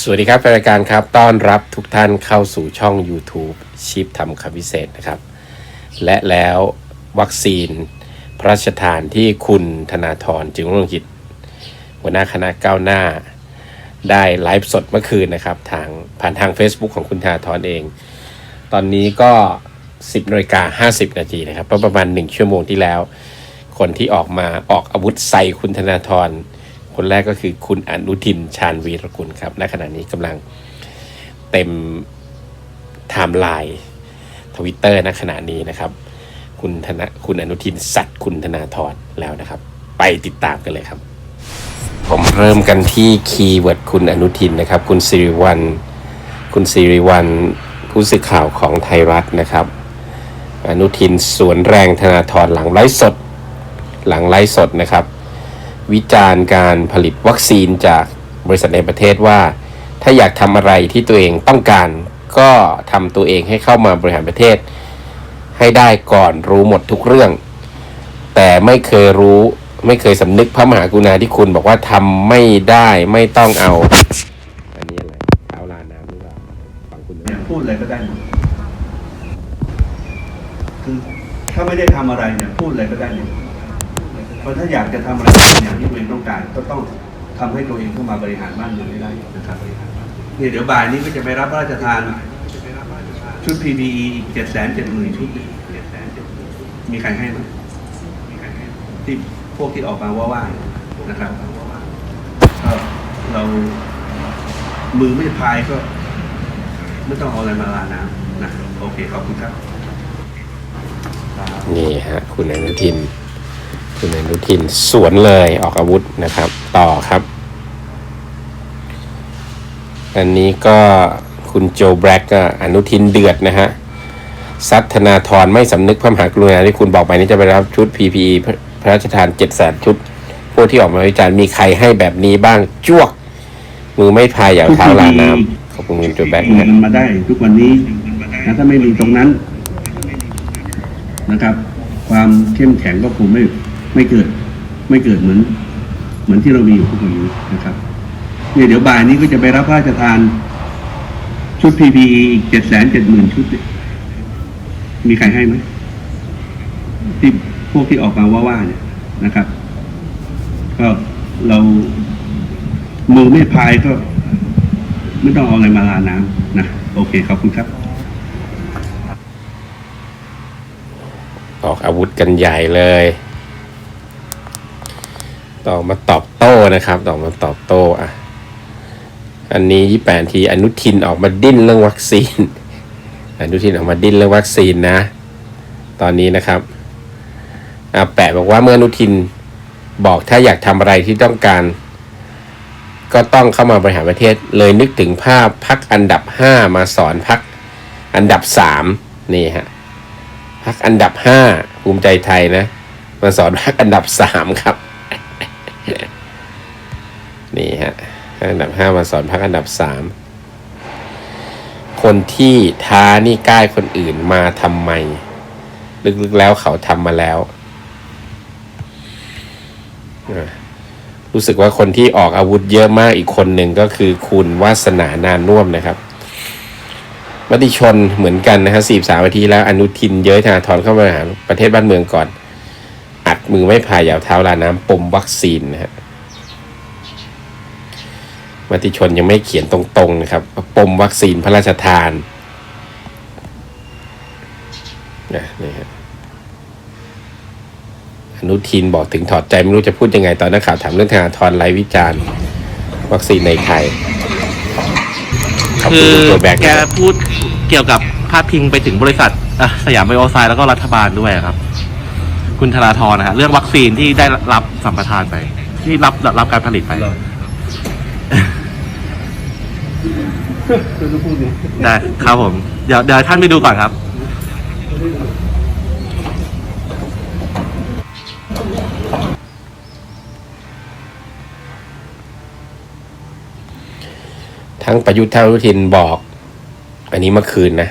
สวัสดีครับแฟนรายการครับ ต้อนรับทุกท่านเข้าสู่ช่อง YouTube ชิปทำคำพิเศษนะครับ และแล้ววัคซีน พระราชทานที่คุณธนาธรจึงรุ่งกิจหัวหน้าคณะก้าวหน้า ได้ไลฟ์สดเมื่อคืนนะครับ ทางผ่านทาง Facebook ของคุณธนาธรเอง ตอนนี้ก็ 10นาฬิกา50 นาทีนะครับประมาณ 1 ชั่วโมงที่แล้ว คนที่ออกมาออกอาวุธใส่คุณธนาธร คนแรกก็คือคุณอนุทินชาญวีรกุลครับณขณะนี้กำลังเต็มไทม์ไลน์ทวิตเตอร์ณขณะนี้นะครับ คุณธนคุณอนุทินสัตว์คุณธนาธรแล้วนะครับ ไปติดตามกันเลยครับ ผมเริ่มกันที่คีย์เวิร์ดคุณอนุทินนะครับ คุณสิริวัลคุณสิริวัลผู้สื่อข่าวของไทยรัฐนะครับ อนุทินสวนแรงธนาธรหลังไลฟ์สด หลังไลฟ์สดนะครับ วิจารณ์การผลิตวัคซีนจากบริษัทในประเทศว่า ถ้าอยากทำอะไรที่ตัวเองต้องการ ก็ทำตัวเองให้เข้ามาบริหารประเทศ ให้ได้ก่อนรู้หมดทุกเรื่อง แต่ไม่เคยรู้ไม่เคยสำนึกพระมหากรุณาธิคุณบอกว่าทำไม่ได้ไม่ต้องเอาอันนี้อะไรเท้าลาน้ำหรือเปล่าฟังคุณพูดอะไรก็ได้หมดคือถ้าไม่ได้ทำอะไรเนี่ยพูดอะไรก็ได้หมด เพราะถ้าอยากจะทำอะไรอย่างที่ตัวเองต้องการก็ต้องทำให้ตัวเองเข้ามาบริหารบ้านเมืองให้ได้นะครับเนี่ยเดี๋ยวบ่ายนี้ก็จะไปรับพระราชทานชุด PPE อีกเจ็ดแสนเจ็ดหมื่นชุดเนี่ยมีใครให้ไหมที่พวกที่ออกมาว่าว่าๆนะครับก็เรามือไม่พายก็ไม่ต้องเอาอะไรมาลาน้ำนะโอเคขอบคุณครับ นี่ฮะ คุณอนุทิน คุณอนุทินสวนเลยออกอาวุธนะครับ ต่อครับ อันนี้ก็คุณโจแบล็กก็อนุทินเดือดนะฮะซัดธนาธรไม่สำนึกพระมหากรุณาที่คุณบอกไปนี่จะไปรับชุด PPE พระราชทานเจ็ดแสนชุด พวกที่ออกมาวิจารณ์มีใครให้แบบนี้บ้างจ้วก มือไม่พายอย่าเอเท้าลาน้ำขอบคุณคุณโจแบล็กนะมันมาได้ทุกวันนี้นะถ้าไม่มีตรงนั้นนะครับ ความเข้มแข็งก็คงไม่ ไม่เกิดไม่เกิดเหมือน เหมือนที่เรามีอยู่ทุกวันนี้นะครับเนี่ยเดี๋ยวบ่ายนี้ก็จะไปรับพระราชทาน ชุด PPE อีกเจ็ดแสนเจ็ดหมื่นชุด มีใครให้ไหมที่พวกที่ออกมาว่าว่าๆเนี่ยนะครับ ก็เรามือไม่พายก็ ไม่ต้องเอาอะไรมาลาน้ำนะโอเคขอบคุณครับ ออกอาวุธกันใหญ่เลย ต่อมาตอบโต้นะครับ ต่อมาตอบโต้อะ อันนี้ยี่แปดทีอนุทินออกมาดิ้นเรื่องวัคซีน อนุทินออกมาดิ้นเรื่องวัคซีนนะ ตอนนี้นะครับอาแปะบอกว่าเมื่ออนุทินบอกถ้าอยากทำอะไรที่ต้องการ ก็ต้องเข้ามาบริหารประเทศ เลยนึกถึงภาพพักอันดับห้ามาสอนพักอันดับสามนี่ฮะพักอันดับห้าภูมิใจไทยนะ มาสอนพักอันดับสามครับ นี่ฮะพักอันดับห้ามาสอนพักอันดับสามคนที่ท้านี่กล้ายคนอื่นมาทำไม ลึกๆแล้วเขาทำมาแล้ว รู้สึกว่าคนที่ออกอาวุธเยอะมากอีกคนหนึ่งก็คือคุณวาสนานานน่วมนะครับมติชนเหมือนกันนะฮะสี่สามนาทีแล้ว อนุทินเย้ยธนาธรเข้ามาหาประเทศบ้านเมืองก่อน อัดมือไม่พายยาวเท้าลาน้ำปมวัคซีนนะฮะ มติชนยังไม่เขียนตรงๆนะครับว่าปมวัคซีนพระราชทานนะนี่ฮะอนุทินบอกถึงถอดใจไม่รู้จะพูดยังไงตอนนักข่าวถามเรื่องธนาธรไร้วิจารณ์ วัคซีนในไทยขอบคืคุณอคุณตัวแบกแกนะครับพูดเกี่ยวกับพาดพิงไปถึงบริษัทอะสยามไบโอไซด์แล้วก็รัฐบาลด้วยครับ คุณธนาธรนะฮะเรื่องวัคซีนที่ได้รับสัมปทานไป ที่รับรับการผลิตไป ได้ครับผม เดี๋ยวเดี๋ยวท่านไปดูก่อนครับ ทั้งประยุทธ์ทั้งอนุทินบอก อันนี้เมื่อคืนนะ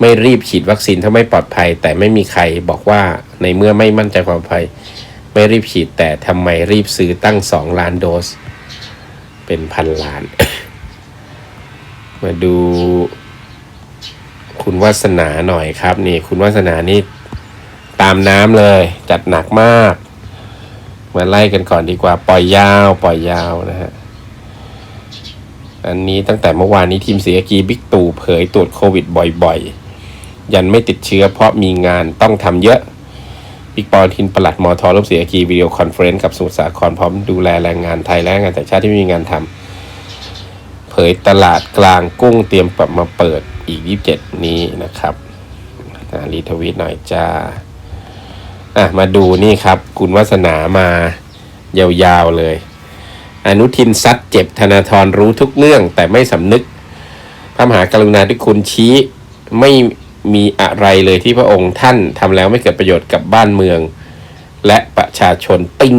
ไม่รีบฉีดวัคซีนถ้าไม่ปลอดภัย แต่ไม่มีใครบอกว่าในเมื่อไม่มั่นใจความปลอดภัย ไม่รีบฉีดแต่ทำไมรีบซื้อตั้งสองล้านโดส เป็นพันล้าน มาดู คุณวาสนาหน่อยครับ นี่คุณวาสนานี่ตามน้ำเลย จัดหนักมากมาไล่กันก่อนดีกว่า ปล่อยยาว ปล่อยยาวนะฮะอันนี้ตั้งแต่เมื่อวานนี้ทีมเสียกีบิ๊กตู่เผยตรวจโควิดบ่อยๆ ยันไม่ติดเชื้อเพราะมีงานต้องทำเยอะบิ๊กปอทินประหลัดมอทอรบเสียกีวิดีโอคอนเฟรนซ์กับสมุทรสาครพร้อมดูแลแรงงานไทยและแรงงานต่างชาติที่ไม่มีงานทำ ผยตลาดกลางกุ้งเตรียมปรับมาเปิดอีก 27 นี้นะครับอารีทวิตหน่อยจ้าอะมาดูนี่ครับ คุณวัสนามายาวๆเลย อนุทินซัดเจ็บธนาธรรู้ทุกเรื่องแต่ไม่สำนึก พระมหากรุณาธิคุณชี้ไม่มีอะไรเลยที่พระองค์ท่านทำแล้วไม่เกิดประโยชน์กับบ้านเมือง และประชาชนปิ้ง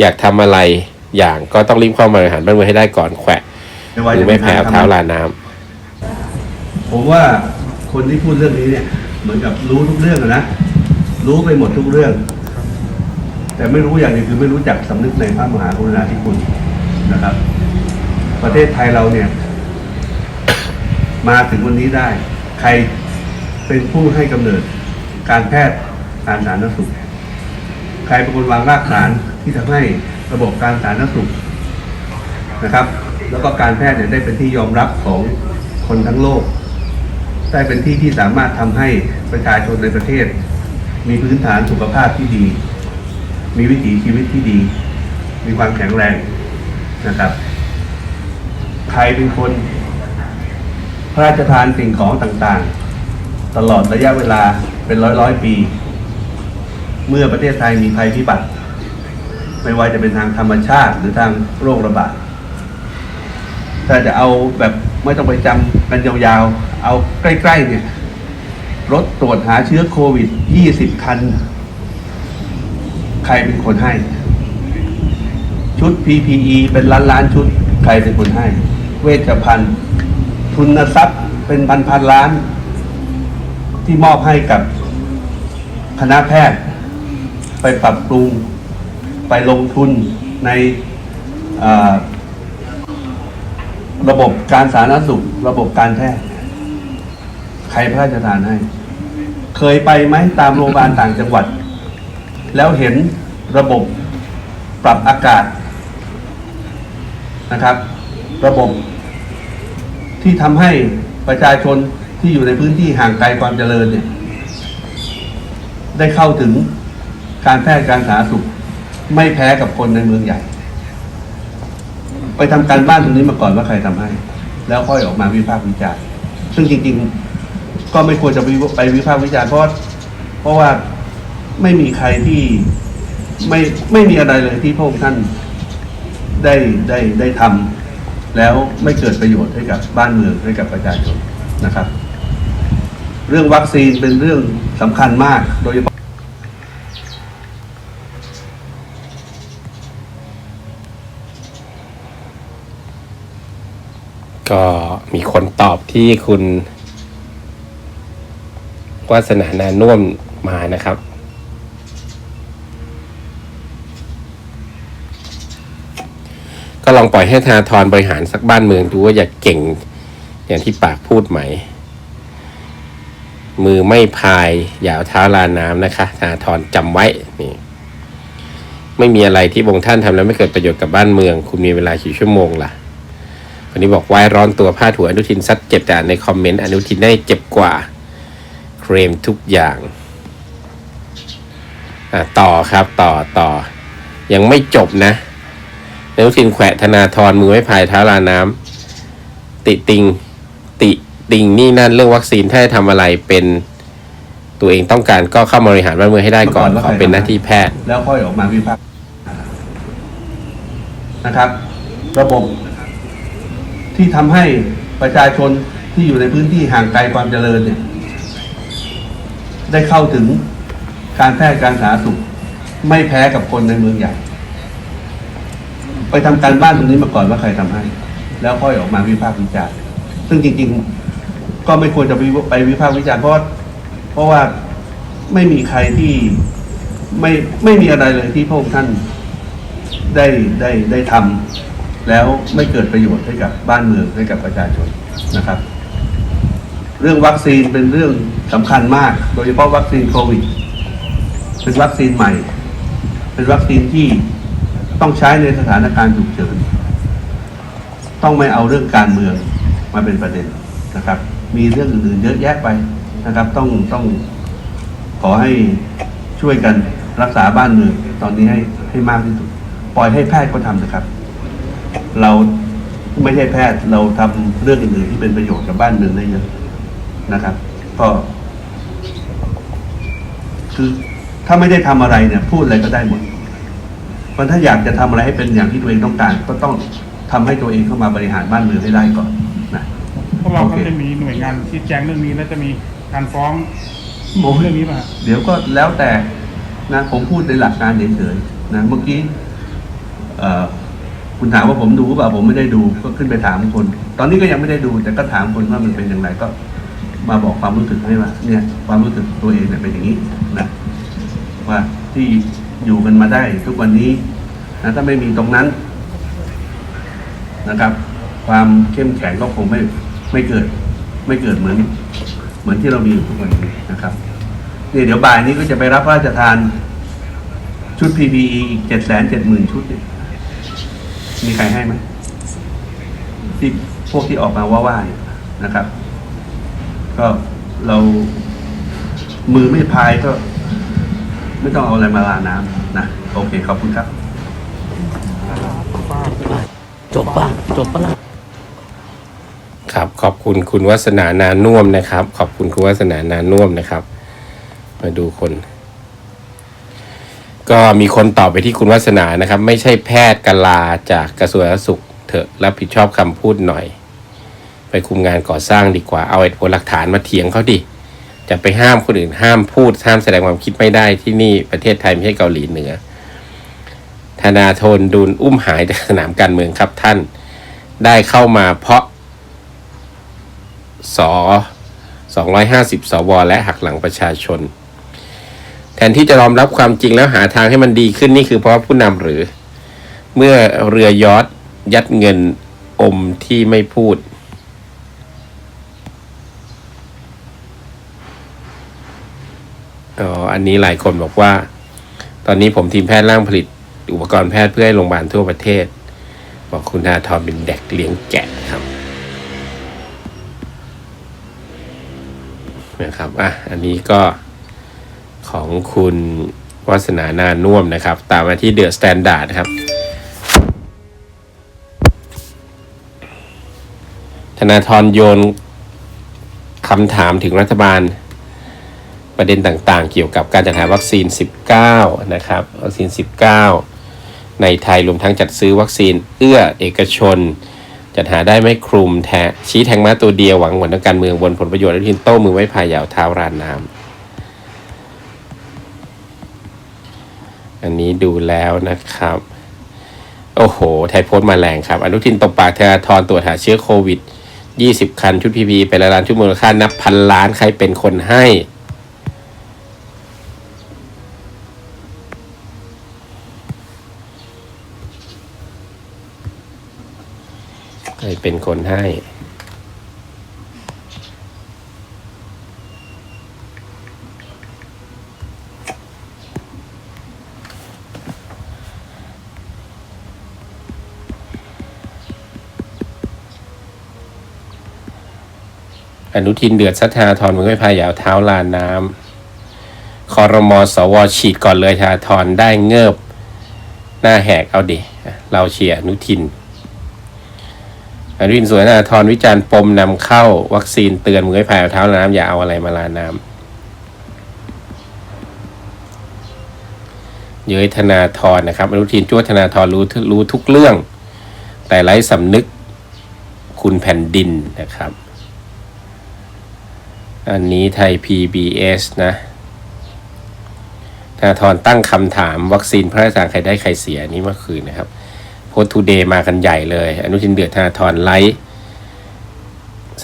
อยากทำอะไรอย่างก็ต้องรีบเข้ามาบริหารบ้านเมืองให้ได้ก่อนแขวะ ไม่ว่าหรืจะอเป็ไม่นแพ้ทางเท้าทำลาน้ำ ผมว่าคนที่พูดเรื่องนี้เนี่ย เหมือนกับรู้ทุกเรื่องอะนะ รู้ไปหมดทุกเรื่อง แต่ไม่รู้อย่างหนึงคือไม่รู้จักสำนึกในพระมหากรุณาธิคุณนะครับ ประเทศไทยเราเนี่ย มาถึงวันนี้ได้ ใครเป็นผู้ให้กำเนิดการแพทย์การสาธารณสุข ใครเป็นคนวางรากฐานที่ทำให้ระบบการสาธารณสุขนะครับ แล้วก็การแพทย์เนี่ยได้เป็นที่ยอมรับของคนทั้งโลก ได้เป็นที่ที่สามารถทำให้ประชาชนในประเทศ มีพื้นฐานสุขภาพที่ดี มีวิถีชีวิตที่ดี มีความแข็งแรงนะครับ ใครเป็นคนพระราชทานสิ่งของต่างๆ ตลอดระยะเวลาเป็นร้อยร้อยปี เมื่อประเทศไทยมีภัยพิบัติ ไม่ว่าจะเป็นทางธรรมชาติหรือทางโรคระบาด ถ้าจะเอาแบบไม่ต้องไปจำกันยาวๆ เอาใกล้ๆเนี่ย รถตรวจหาเชื้อโควิด 20 คัน ใครเป็นคนให้ ชุด PPE เป็นล้านล้านๆชุด ใครเป็นคนให้ เวชภัณฑ์ ทุนทรัพย์เป็นพันพันล้าน ที่มอบให้กับคณะแพทย์ ไปปรับปรุง ไปลงทุนในอ่า ระบบการสาธารณสุข ระบบการแพทย์ใครพระราชทานให้ เคยไปไหมตามโรงพยาบาลต่างจังหวัด แล้วเห็นระบบปรับอากาศนะครับ ระบบที่ทำให้ประชาชนที่อยู่ในพื้นที่ห่างไกลความเจริญเนี่ย ได้เข้าถึงการแพทย์การสาธารณสุข ไม่แพ้กับคนในเมืองใหญ่ ไปทำการบ้านตรงนี้มาก่อนว่าใครทำให้ แล้วค่อยออกมาวิพากษ์วิจารณ์ซึ่งจริง ๆ ก็ไม่ควรจะไปวิพากษ์วิจารณ์เพราะเพราะว่าไม่มีใครที่ไม่ไม่มีอะไรเลยที่พระองค์ท่านได้ได้ได้ทำแล้วไม่เกิดประโยชน์ให้กับบ้านเมืองให้กับประชาชนนะครับ เรื่องวัคซีนเป็นเรื่องสำคัญมากโดยเฉพาะ ก็มีคนตอบที่คุณวาสนานานุ่วมมานะครับ ก็ลองปล่อยให้ธนาธรบริหารสักบ้านเมืองดูว่าอยากเก่ง อย่างที่ปากพูดไหม มือไม่พายอย่าเอาเท้าลาน้ำนะคะธนาธรจำไว้นี่ไม่มีอะไรที่บงค์ท่านทำแล้วไม่เกิดประโยชน์กับบ้านเมือง คุณมีเวลากี่ชั่วโมงล่ะ วันนี้บอกวายร้อนตัวพาดหัวอนุทินซัดเจ็บแต่อ่านในคอมเมนต์อนุทินได้เจ็บกว่า เคลมทุกอย่างอะต่อครับต่อต่อ ยังไม่จบนะอนุทินแขวะธนาธรมือไม่พายเท้าลาน้ำติติง ติติงนี่นั่นเรื่องวัคซีนถ้าจะทำอะไรเป็นตัวเองต้องการก็เข้ามาบริหารบ้านเมืองให้ได้ก่อนขอเป็นหน้าที่แพทย์ แล้วค่อยออกมาวิพากษ์นะครับ ระบบ ที่ทำให้ประชาชนที่อยู่ในพื้นที่ห่างไกลความเจริญเนี่ย ได้เข้าถึงการแพทย์การสาธารณสุข ไม่แพ้กับคนในเมืองใหญ่ ไปทำการบ้านตรงนี้มาก่อนว่าใครทำให้ แล้วค่อยออกมาวิพากษ์วิจารณ์ซึ่งจริง ๆ ก็ไม่ควรจะไปไปวิพากษ์วิจารณ์เพราะเพราะว่าไม่มีใครที่ไม่ไม่มีอะไรเลยที่พระองค์ท่านได้ได้ได้ทำ แล้วไม่เกิดประโยชน์ให้กับบ้านเมืองให้กับประชาชนนะครับ เรื่องวัคซีนเป็นเรื่องสำคัญมาก โดยเฉพาะวัคซีนโควิด เป็นวัคซีนใหม่ เป็นวัคซีนที่ต้องใช้ในสถานการณ์ฉุกเฉินต้องไม่เอาเรื่องการเมืองมาเป็นประเด็นนะครับ มีเรื่องอื่นๆเยอะแยะไปนะครับ ต้องต้องขอให้ช่วยกันรักษาบ้านเมืองตอนนี้ให้ให้มากที่สุด ปล่อยให้แพทย์ก็ทำนะครับ เราไม่ใช่แพทย์เราทำเรื่องอื่นๆที่เป็นประโยชน์กับบ้านเมืองได้เยอะนะครับ ก็คือถ้าไม่ได้ทำอะไรเนี่ย พูดอะไรก็ได้หมดเพราะถ้าอยากจะทำอะไรให้เป็นอย่างที่ตัวเองต้องการ ก็ต้องทำให้ตัวเองเข้ามาบริหารบ้านเมืองให้ได้ก่อนนะพวกเราโอก็เคจะมีหน่วยงานที่แจ้งเรื่องนี้แล้วจะมีการฟ้องโอ้ยเรื่องนี้ป่ะเดี๋ยวก็แล้วแต่นะผมพูดในหลักการเฉยๆนะเมื่อกี้เอ่อ คุณถามว่าผมดูหรือเปล่าผมไม่ได้ดูก็ขึ้นไปถามคน ตอนนี้ก็ยังไม่ได้ดู แต่ก็ถามคนว่ามันเป็นอย่างไรก็ มาบอกความรู้สึกให้ว่าเนี่ยความรู้สึกตัวเองเนี่ยเป็นอย่างนี้นะว่าที่อยู่กันมาได้ ทุกวันนี้นะถ้าไม่มีตรงนั้นนะครับ ความเข้มแข็งก็คงไม่ไม่เกิด ไม่เกิดเหมือน เหมือนที่เรามีอยู่ทุกวันนี้นะครับเนี่ยเดี๋ยวบ่ายนี้ก็จะไปรับพระราชทานชุด PPE อีกเจ็ดแสนเจ็ดหมื่นชุดเนี่ย มีใครให้ไหมที่พวกที่ออกมาว่าว่าเนี่ยนะครับ ก็เรามือไม่พายก็ ไม่ต้องเอาอะไรมาลาน้ำนะโอเคขอบคุณครับ จบป่ะ จบปะล่ะ ครับ ขอบคุณคุณวัฒนานานุ่วมนะครับ ขอบคุณคุณวัฒนานานุ่วมนะครับ มาดูคน ก็มีคนตอบไปที่คุณวัฒนานะครับ ไม่ใช่แพทย์กลาจากกระทรวงสาธารณสุขเถอะรับผิดชอบคำพูดหน่อย ไปคุมงานก่อสร้างดีกว่า เอาเหตุผลหลักฐานมาเถียงเขาดิจะไปห้ามคนอื่นห้ามพูดห้ามแสดงความคิดไม่ได้ที่นี่ประเทศไทยไม่ใช่เกาหลีเหนือ ธนาทนดุลอุ้มหายจากสนามการเมืองครับท่าน ได้เข้ามาเพราะสอ250 สว และหักหลังประชาชน นที่จะยอมรับความจริงแล้วหาทางให้มันดีขึ้นนี่คือเพราะผู้นำหรือ เมื่อเรือยอทยัดเงินอมที่ไม่พูด อ๋อ อันนี้หลายคนบอกว่า ตอนนี้ผมทีมแพทย์ร่างผลิต อุปกรณ์แพทย์เพื่อให้โรงพยาบาลทั่วประเทศ บอกคุณธนาธรเป็นเด็กเลี้ยงแกะครับนะครับ อะ อันนี้ก็ ของคุณวัสนานานุ่มนะครับ ตามมาที่เดอะสแตนดาร์ดครับ ธนาธรโยนคำถามถึงรัฐบาลประเด็นต่างๆ เกี่ยวกับการจัดหาวัคซีน 19 นะครับ วัคซีน 19 ในไทยรวมทั้งจัดซื้อวัคซีนเอื้อเอกชน จัดหาได้ไม่คลุมแทะชี้แทงมาตัวเดียวหวังหวนทางการเมืองบนผลประโยชน์และทินโต้มือไว้พายยาวเท้ารานน้ำ อันนี้ดูแล้วนะครับ โอ้โห ไทยโพสต์มาแรงครับ อนุทินตบปากธนาธรตรวจหาเชื้อโควิด 20 คัน ชุดพีพีไปละล้านชุดมูลค่านับพันล้านใครเป็นคนให้ ใครเป็นคนให้ อนุทินเดือดสัทธาธรมึงไม่พายาวเท้าลานน้ำคอรมอสวฉีดก่อนเลยธาธรได้เงิบ หน้าแหกเอาดิเราเชียร์อนุทิน อนุทินสวนธนาธรวิจารณ์ปมนำเข้าวัคซีนเตือนมือให้พายเอาเท้าลานน้ำอย่าเอาอะไรมาลาน้ำเย้ยธนาธรนะครับอนุทินจ้วธนาธรรู้รู้ทุกเรื่อง แต่ไร้สำนึกคุณแผ่นดินนะครับ อันนี้ไทย PBS นะธนาธรตั้งคำถามวัคซีนพระราชทานใครได้ใครเสียอันนี้เมื่อคืนนะครับ โพสทูเดย์มากันใหญ่เลย อนุทินเดือดธนาธรไลฟ์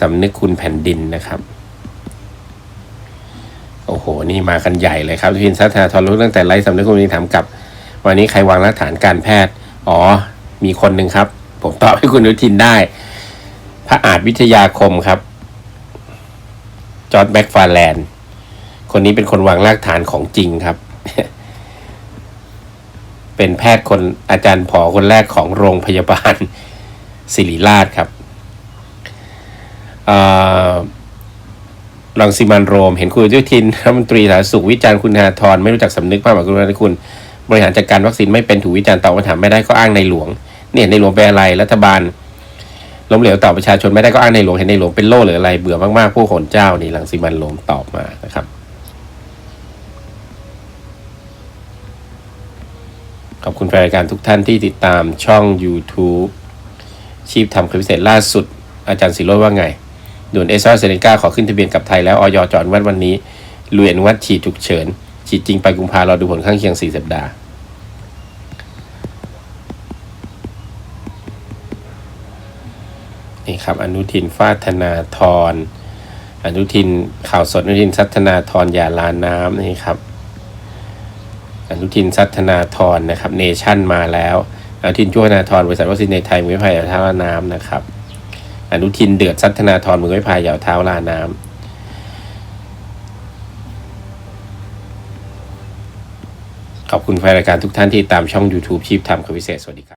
สำนึกคุณแผ่นดินนะครับ โอ้โห นี่มากันใหญ่เลยครับอนุทินสัทธาธรรู้ตั้งแต่ไลฟ์สำนึกคุณแผ่นดินถามกับ วันนี้ใครวางรากฐานการแพทย์ อ๋อ มีคนหนึ่งครับ ผมตอบให้คุณอนุทินได้ พระอาจวิทยาคมครับ จอร์ดแบ็กฟาร์แลนด์คนนี้เป็นคนวางรากฐานของจริงครับ เป็นแพทย์คนอาจารย์ผอคนแรกของโรงพยาบาลศิริราชครับเอ่อรังสิมันโรม เห็นคุณอนุทินรัฐมนตรีสาธารณสุขวิจารณ์คุณธนาธรไม่รู้จักสำนึกพระมหากรุณาธิคุณ บริหารจัดการวัคซีนไม่เป็นถูกวิจารณ์ตอบคำถามไม่ได้ก็อ้างในหลวง เนี่ยในหลวงเป็นอะไรรัฐบาล ล้มเหลวต่อประชาชนไม่ได้ก็อ้างในหลวงเห็นในหลวงเป็นโล่หรืออะไรเบื่อมากๆ ผู้ขนเจ้านี่รังสิมันโรมตอบมานะครับ ขอบคุณแฟนรายการทุกท่านที่ติดตามช่อง YouTube ชีพทำคลิปพิเศษล่าสุด อาจารย์สิโรจน์ว่าไงด่วนเอสซาเซเนกาขอขึ้นทะเบียนกับไทยแล้วออยจอดวันวันนี้ลุยนวัตฉีดฉุกเฉินฉีดจริงไปกุมภารอดูผลข้างเคียง 4 สัปดาห์ นี่ครับอนุทินฟาธนาธรอนุทินข่าวสดอนุทินสัฒนาธรอย่าลาน้ำนี่ครับ อนุทินสัฒนาธรนะครับเนชั่นมาแล้ว อนุทินช่วยนาธรบริษัทวัคซีนในไทยมือไม่พายเหยาเท้าลาน้ำนะครับ อนุทินเดือดสัฒนาธรมือไม่พายเหยาเท้าลาน้ำขอบคุณแฟนรายการทุกท่านที่ตามช่อง YouTube ชีพทำคำพิเศษ สวัสดีครับ